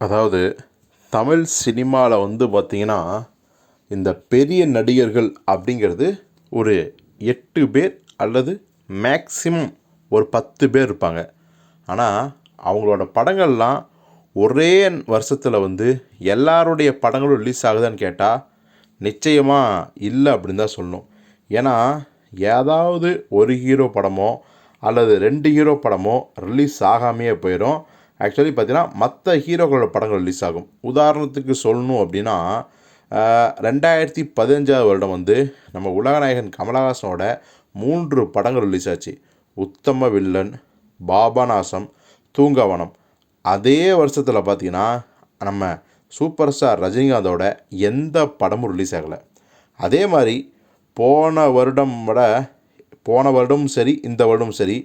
அதாவது தமிழ் சினிமாவில் வந்து பார்த்திங்கன்னா இந்த பெரிய நடிகர்கள் அப்படிங்கிறது ஒரு எட்டு பேர் அல்லது மேக்ஸிமம் ஒரு பத்து பேர் இருப்பாங்க. ஆனால் அவங்களோட படங்கள்லாம் ஒரே வருஷத்தில் வந்து எல்லாருடைய படங்களும் ரிலீஸ் ஆகுதான்னு கேட்டால் நிச்சயமாக இல்லை அப்படின்னு தான் சொல்லணும். ஏன்னா ஏதாவது ஒரு ஹீரோ படமோ அல்லது ரெண்டு ஹீரோ படமோ ரிலீஸ் ஆகாமையே போயிடும் ஆக்சுவலி பார்த்தீங்கன்னா மற்ற ஹீரோக்களோட படங்கள் ரிலீஸ் ஆகும். உதாரணத்துக்கு சொல்லணும் அப்படின்னா ரெண்டாயிரத்தி பதினஞ்சாவது வருடம் வந்து நம்ம உலகநாயகன் கமலஹாசனோட மூன்று படங்கள் ரிலீஸ் ஆச்சு. உத்தம வில்லன் பாபநாசம் தூங்கவனம். அதே வருஷத்தில் பார்த்தீங்கன்னா நம்ம சூப்பர் ஸ்டார் ரஜினிகாந்தோட எந்த படமும் ரிலீஸ் ஆகலை. அதே மாதிரி போன வருடம் விட போன வருடமும் சரி இந்த வருடமும் சரி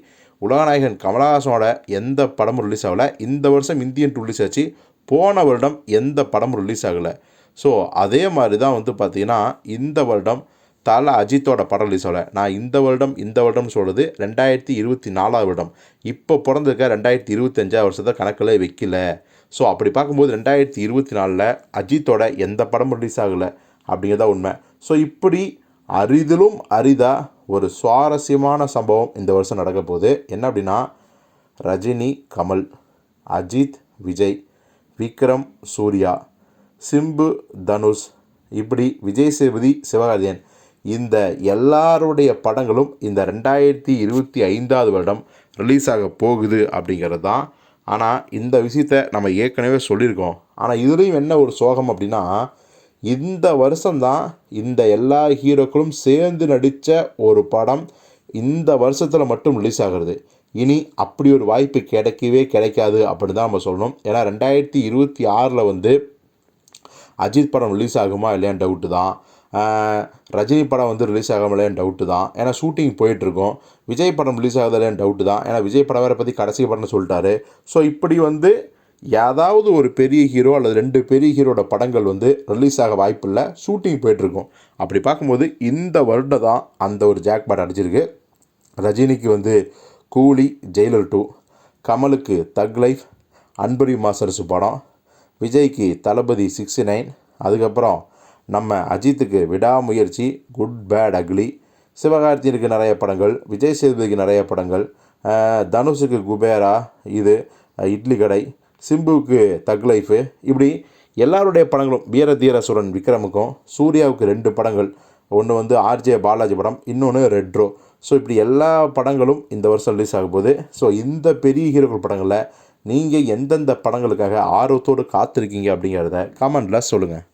உலகநாயகன் கமலஹாசனோட எந்த படமும் ரிலீஸ் ஆகலை. இந்த வருஷம் இந்தியன் ரிலீஸ் ஆச்சு. போன வருடம் எந்த படமும் ரிலீஸ் ஆகலை. ஸோ அதே மாதிரி தான் வந்து பார்த்திங்கன்னா இந்த வருடம் தல அஜித்தோட படம் ரிலீஸ் ஆகலை. நான் இந்த வருடம் இந்த வருடம்னு சொல்கிறது ரெண்டாயிரத்தி இருபத்தி நாலாவது வருடம். இப்போ பிறந்திருக்க ரெண்டாயிரத்தி இருபத்தஞ்சாவது வருஷத்தை கணக்கில் வைக்கல. ஸோ அப்படி பார்க்கும்போது ரெண்டாயிரத்தி இருபத்தி நாலில் அஜித்தோட எந்த படமும் ரிலீஸ் ஆகலை. அப்படிங்கிறதா உண்மை. ஸோ இப்படி அரிதிலும் அரிதா ஒரு சுவாரஸ்யமான சம்பவம் இந்த வருஷம் நடக்க போகுது. என்ன அப்படின்னா ரஜினி கமல் அஜித் விஜய் விக்ரம் சூர்யா சிம்பு தனுஷ் இப்படி விஜய் சேதுபதி சிவகார்த்தியன் இந்த எல்லாருடைய படங்களும் இந்த ரெண்டாயிரத்தி இருபத்தி ஐந்தாவது வருடம் ரிலீஸ் ஆக போகுது அப்படிங்கிறது தான். ஆனால் இந்த விஷயத்த நம்ம ஏற்கனவே சொல்லியிருக்கோம். ஆனால் இதுலேயும் என்ன ஒரு சோகம் அப்படின்னா இந்த வருஷம்தான் இந்த எல்லா ஹீரோக்களும் சேர்ந்து நடித்த ஒரு படம் இந்த வருஷத்தில் மட்டும் ரிலீஸ் ஆகிறது. இனி அப்படி ஒரு வாய்ப்பு கிடைக்கவே கிடைக்காது அப்படின்னு தான் நம்ம சொல்லணும். ஏன்னா ரெண்டாயிரத்தி இருபத்தி ஆறில் வந்து அஜித் படம் ரிலீஸ் ஆகுமா இல்லையான்னு டவுட்டு தான். ரஜினி படம் வந்து ரிலீஸ் ஆகாம இல்லையான்னு டவுட்டு தான். ஏன்னா ஷூட்டிங் போயிட்டுருக்கோம். விஜய் படம் ரிலீஸ் ஆகுதா இல்லையான்னு டவுட்டு தான். ஏன்னா விஜய் படம் வேறு பற்றி கடைசி படம்னு சொல்லிட்டாரு. ஸோ இப்படி வந்து ஏதாவது ஒரு பெரிய ஹீரோ அல்லது ரெண்டு பெரிய ஹீரோட படங்கள் வந்து ரிலீஸ் ஆக வாய்ப்பில்லை. ஷூட்டிங் போயிட்டுருக்கும். அப்படி பார்க்கும்போது இந்த வருடம் தான் அந்த ஒரு ஜாக்பாட் அடிச்சிருக்கு. ரஜினிக்கு வந்து கூலி ஜெயிலர் டூ கமலுக்கு தக் லைஃப் அன்பரி மாஸ்டர்ஸ் படம் விஜய்க்கு தளபதி சிக்ஸ்டி நைன் அதுக்கப்புறம் நம்ம அஜித்துக்கு விடாமுயற்சி குட் பேட் அக்லி சிவகார்த்தியனுக்கு நிறைய படங்கள் விஜய் சேதுபதிக்கு நிறைய படங்கள் தனுஷுக்கு குபேரா இது இட்லி கடை சிம்புவுக்கு தக் லைஃபு இப்படி எல்லாருடைய படங்களும் வீர தீரசுரன் விக்ரமுக்கும் சூர்யாவுக்கு ரெண்டு படங்கள். ஒன்று வந்து ஆர்ஜே பாலாஜி படம் இன்னொன்று ரெட்ரோ ஸோ இப்படி எல்லா படங்களும் இந்த வருஷம் ரிலீஸ் ஆக போகுது. ஸோ இந்த பெரிய ஹீரோக்கள் படங்களில் நீங்கள் எந்தெந்த படங்களுக்காக ஆர்வத்தோடு காத்திருக்கீங்க அப்படிங்கிறத கமெண்டில் சொல்லுங்கள்